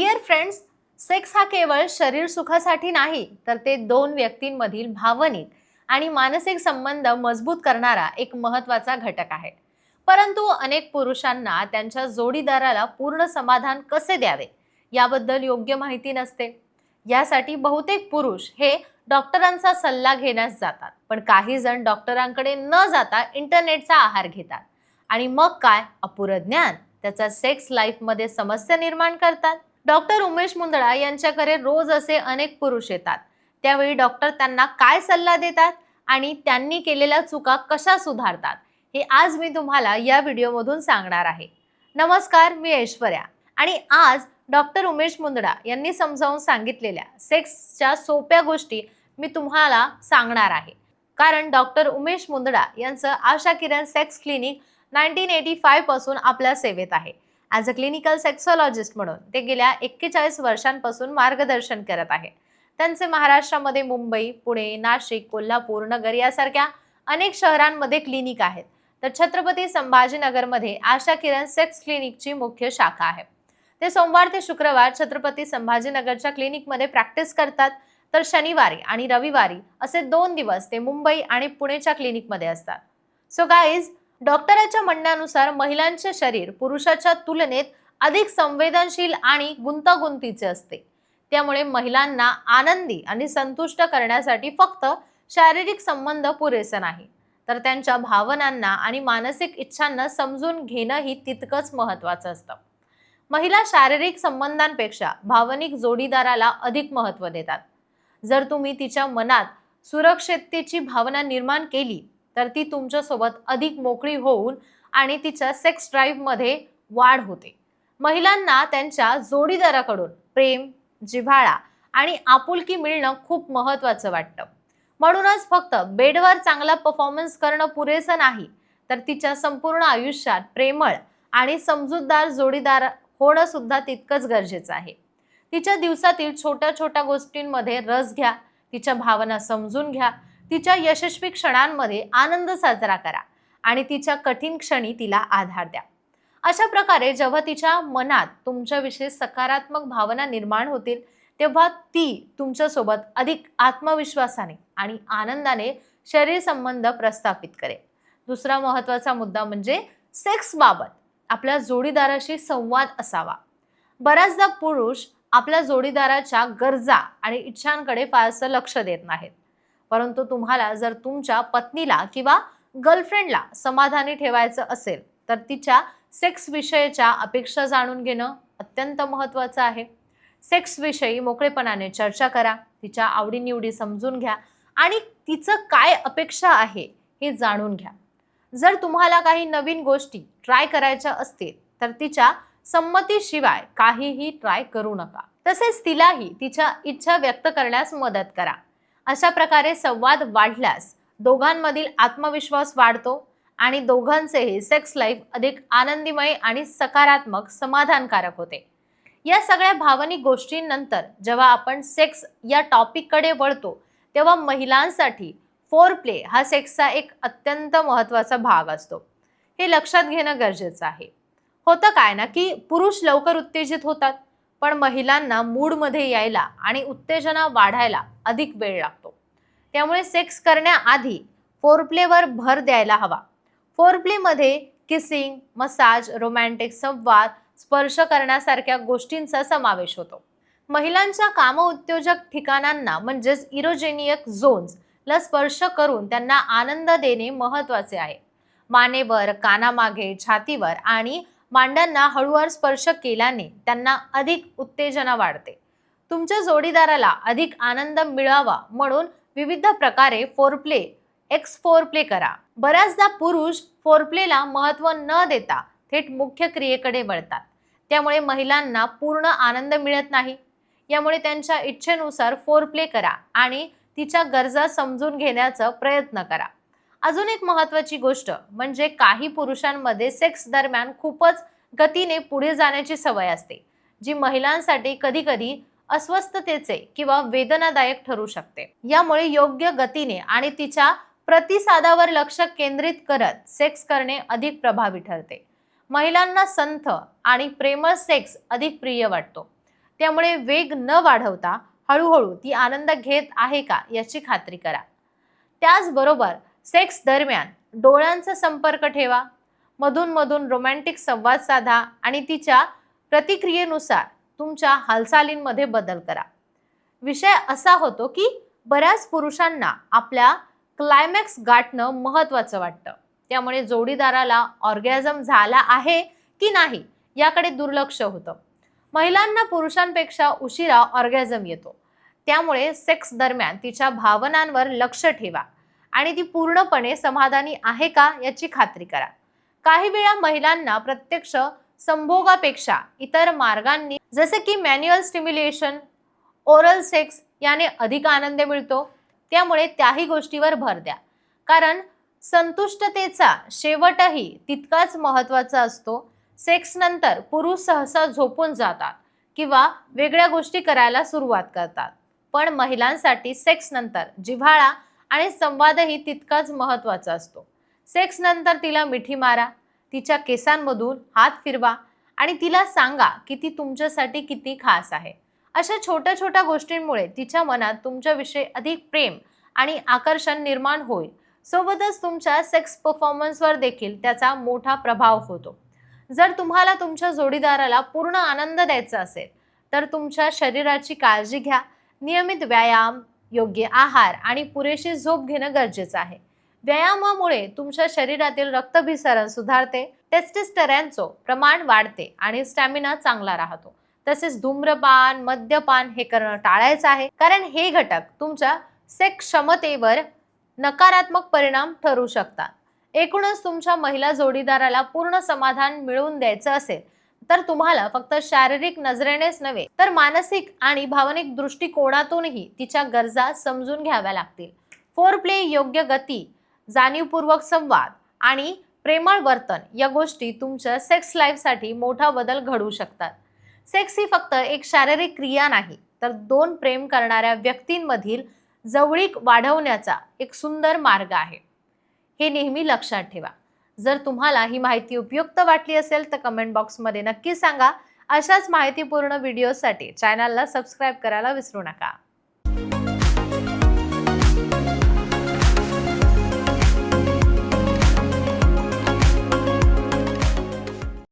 Dear friends sex हा केवळ शरीर सुखासाठी नाही तर ते दोन व्यक्तींमधील भावनिक आणि मानसिक संबंध मजबूत करणारा एक महत्त्वाचा घटक आहे. परंतु अनेक पुरुषांना त्यांच्या जोडीदाराला पूर्ण समाधान कसे द्यावे? याबद्दल योग्य माहिती नसते. यासाठी बहुतेक पुरुष हे डॉक्टरांचा सल्ला घेण्यास जातात पण काही जण डॉक्टरांकडे न जाता इंटरनेटचा आहार घेतात. आणि मग काय? अपुरं ज्ञान. त्याचा सेक्स लाईफमध्ये समस्या निर्माण करतात. डॉक्टर उमेश मुंदळा यांच्याकडे रोज असे अनेक पुरुष येतात. त्यावेळी डॉक्टर त्यांना काय सल्ला देतात आणि त्यांनी केलेल्या चुका कशा सुधारतात हे आज मी तुम्हाला या व्हिडिओमधून सांगणार आहे. नमस्कार मी ऐश्वर्या. आणि आज डॉक्टर उमेश मुंदडा यांनी समजावून सांगितलेल्या सेक्सच्या सोप्या गोष्टी मी तुम्हाला सांगणार आहे. कारण डॉक्टर उमेश मुंदडा यांचं Asha Kiran sex clinic nineteen eighty five आपल्या सेवेत आहे. ॲज अ क्लिनिकल सेक्सॉलॉजिस्ट म्हणून ते गेल्या एक्केचाळीस वर्षांपासून मार्गदर्शन करत आहे त्यांचे महाराष्ट्रामध्ये मुंबई पुणे नाशिक कोल्हापूर नगर यासारख्या अनेक शहरांमध्ये क्लिनिक आहेत. तर छत्रपती संभाजीनगरमध्ये आशा किरण सेक्स क्लिनिकची मुख्य शाखा आहे. ते सोमवार ते शुक्रवार छत्रपती संभाजीनगरच्या क्लिनिकमध्ये प्रॅक्टिस करतात. तर शनिवारी आणि रविवारी असे दोन दिवस ते मुंबई आणि पुणेच्या क्लिनिकमध्ये असतात. सो गाईज डॉक्टराच्या म्हणण्यानुसार महिलांचे शरीर पुरुषाच्या तुलनेत अधिक संवेदनशील आणि गुंतागुंतीचे असते. त्यामुळे महिलांना आनंदी आणि संतुष्ट करण्यासाठी फक्त शारीरिक संबंध पुरेसे नाही. तर त्यांच्या भावनांना आणि मानसिक इच्छांना समजून घेणंही तितकंच महत्त्वाचं असतं. महिला शारीरिक संबंधांपेक्षा भावनिक जोडीदाराला अधिक महत्त्व देतात. जर तुम्ही तिच्या मनात सुरक्षिततेची भावना निर्माण केली तर ती तुमच्यासोबत अधिक मोकळी होऊन आणि तिच्या सेक्स ड्राईव्हमध्ये वाढ होते. महिलांना त्यांच्या जोडीदाराकडून प्रेम जिव्हाळा आणि आपुलकी मिळणं खूप महत्त्वाचं वाटतं. म्हणूनच फक्त बेडवर चांगला परफॉर्मन्स करणं पुरेसं नाही तर तिच्या संपूर्ण आयुष्यात प्रेमळ आणि समजूतदार जोडीदार होणं सुद्धा तितकंच गरजेचं आहे. तिच्या दिवसातील छोट्या छोट्या गोष्टींमध्ये रस घ्या तिच्या भावना समजून घ्या तिच्या यशस्वी क्षणांमध्ये आनंद साजरा करा आणि तिच्या कठीण क्षणी तिला आधार द्या. अशा प्रकारे जेव्हा तिच्या मनात तुमच्याविषयी सकारात्मक भावना निर्माण होतील तेव्हा ती तुमच्यासोबत अधिक आत्मविश्वासाने आणि आनंदाने शरीर संबंध प्रस्थापित करेल. दुसरा महत्त्वाचा मुद्दा म्हणजे सेक्सबाबत आपल्या जोडीदाराशी संवाद असावा. बऱ्याचदा पुरुष आपल्या जोडीदाराच्या गरजा आणि इच्छांकडे फारसं लक्ष देत नाहीत. परंतु तुम्हाला जर तुमच्या पत्नीला किंवा गर्लफ्रेंडला समाधानी ठेवायचं असेल तर तिच्या सेक्स विषयीच्या अपेक्षा जाणून घेणं अत्यंत महत्त्वाचं आहे. सेक्सविषयी मोकळेपणाने चर्चा करा तिच्या आवडीनिवडी समजून घ्या आणि तिचं काय अपेक्षा आहे हे जाणून घ्या. जर तुम्हाला काही नवीन गोष्टी ट्राय करायच्या असतील तर तिच्या संमतीशिवाय काहीही ट्राय करू नका. तसेच तिलाही तिच्या इच्छा व्यक्त करण्यास मदत करा. अशा प्रकारे संवाद वाढल्यास दोघांमधील आत्मविश्वास वाढतो आणि दोघांचेही सेक्स लाईफ अधिक आनंदीमय आणि सकारात्मक समाधानकारक होते. या सगळ्या भावनिक गोष्टींनंतर जेव्हा आपण सेक्स या टॉपिककडे वळतो तेव्हा महिलांसाठी फोर प्ले हा सेक्सचा एक अत्यंत महत्त्वाचा भाग असतो. हे लक्षात घेणं गरजेचं आहे. होतं काय ना की पुरुष लवकर उत्तेजित होतात. पण महिलांना मूडमध्ये यायला आणि उत्तेजना वाढायला अधिक वेळ लागतो. त्यामुळे सेक्स करण्याआधी फोरप्लेवर भर द्यायला हवा. फोरप्लेमध्ये किसिंग मसाज रोमॅन्टिक संवाद स्पर्श करण्यासारख्या गोष्टींचा समावेश होतो. महिलांच्या कामउद्योजक ठिकाणांना म्हणजेच इरोजेनियक झोन्सला स्पर्श करून त्यांना आनंद देणे महत्त्वाचे आहे. मानेवर कानामागे छातीवर आणि मांड्यांना हळूवार स्पर्श केल्याने त्यांना अधिक उत्तेजना वाढते. तुमच्या जोडीदाराला अधिक आनंद मिळावा म्हणून विविध प्रकारे फोरप्ले एक्स फोरप्ले करा. बऱ्याचदा पुरुष फोरप्लेला महत्त्व न देता थेट मुख्य क्रियेकडे वळतात. त्यामुळे महिलांना पूर्ण आनंद मिळत नाही. यामुळे त्यांच्या इच्छेनुसार फोरप्ले करा आणि तिच्या गरजा समजून घेण्याचा प्रयत्न करा. अजून एक महत्त्वाची गोष्ट म्हणजे काही पुरुषांमध्ये सेक्स दरम्यान खूपच गतीने पुढे जाण्याची सवय असते जी महिलांसाठी कधीकधी अस्वस्थतेचे किंवा वेदनादायक ठरू शकते. यामुळे योग्य गतीने आणि तिच्या प्रतिसादावर लक्ष केंद्रित करत सेक्स करणे अधिक प्रभावी ठरते. महिलांना संथ आणि प्रेमळ सेक्स अधिक प्रिय वाटतो. त्यामुळे वेग न वाढवता हळूहळू ती आनंद घेत आहे का याची खात्री करा. त्याचबरोबर सेक्स दरम्यान डोळ्यांचा संपर्क ठेवा. मधून मधून रोमॅन्टिक संवाद साधा आणि तिच्या प्रतिक्रियेनुसार तुमच्या हालचालींमध्ये बदल करा. विषय असा होतो की बऱ्याच पुरुषांना आपल्या क्लायमॅक्स गाठणं महत्वाचं वाटतं. त्यामुळे जोडीदाराला ऑर्गॅझम झाला आहे की नाही याकडे दुर्लक्ष होतं. महिलांना पुरुषांपेक्षा उशिरा ऑर्गॅझम येतो. त्यामुळे सेक्स दरम्यान तिच्या भावनांवर लक्ष ठेवा. आणि ती पूर्णपणे समाधानी आहे का याची खात्री करा. काही वेळा महिलांना प्रत्यक्ष संभोगापेक्षा इतर मार्गांनी जसे की मॅन्युअल स्टिम्युलेशन ओरल सेक्स याने अधिक आनंद मिळतो. त्यामुळे त्याही गोष्टीवर भर द्या. कारण संतुष्टतेचा शेवटही तितकाच महत्त्वाचा असतो. सेक्स नंतर पुरुष सहसा झोपून जातात किंवा वेगळ्या गोष्टी करायला सुरुवात करतात. पण महिलांसाठी सेक्स नंतर जिव्हाळा आणि संवादही तितकाच महत्त्वाचा असतो. सेक्स नंतर तिला मिठी मारा तिच्या केसांमधून हात फिरवा आणि तिला सांगा की ती तुमच्यासाठी किती खास आहे. अशा छोट्या छोट्या गोष्टींमुळे तिच्या मनात तुमच्याविषयी अधिक प्रेम आणि आकर्षण निर्माण होईल. सोबतच तुमच्या सेक्स परफॉर्मन्सवर देखील त्याचा मोठा प्रभाव होतो. जर तुम्हाला तुमच्या जोडीदाराला पूर्ण आनंद द्यायचा असेल तर तुमच्या शरीराची काळजी घ्या. नियमित व्यायाम योग्य आहार आणि पुरेशी झोप घेणं गरजेचं आहे. व्यायामामुळे तुमच्या शरीरातील रक्तभिसरण सुधारते टेस्टिस्टरॅनचं प्रमाण वाढते आणि स्टॅमिना चांगला राहतो. तसेच धूम्रपान मद्यपान हे करणं टाळायचं आहे कारण हे घटक तुमच्या सेक्स क्षमतेवर नकारात्मक परिणाम ठरू शकतात. एकूणच तुमच्या महिला जोडीदाराला पूर्ण समाधान मिळवून द्यायचं असेल तर तुम्हाला फक्त शारीरिक नजरेनेच नव्हे तर मानसिक आणि भावनिक दृष्टिकोनातूनही तिच्या गरजा समजून घ्याव्या लागतील. फोर प्ले योग्य गती जाणीवपूर्वक संवाद आणि प्रेमळ वर्तन या गोष्टी तुमच्या सेक्स लाईफसाठी मोठा बदल घडवू शकतात. सेक्स ही फक्त एक शारीरिक क्रिया नाही तर दोन प्रेम करणाऱ्या व्यक्तींमधील जवळीक वाढवण्याचा एक सुंदर मार्ग आहे. हे नेहमी लक्षात ठेवा. जर तुम्हाला ही माहिती उपयुक्त वाटली असेल तर कमेंट बॉक्समध्ये नक्की सांगा. अशाच माहितीपूर्ण व्हिडिओसाठी चॅनलला सबस्क्राईब करायला विसरू नका.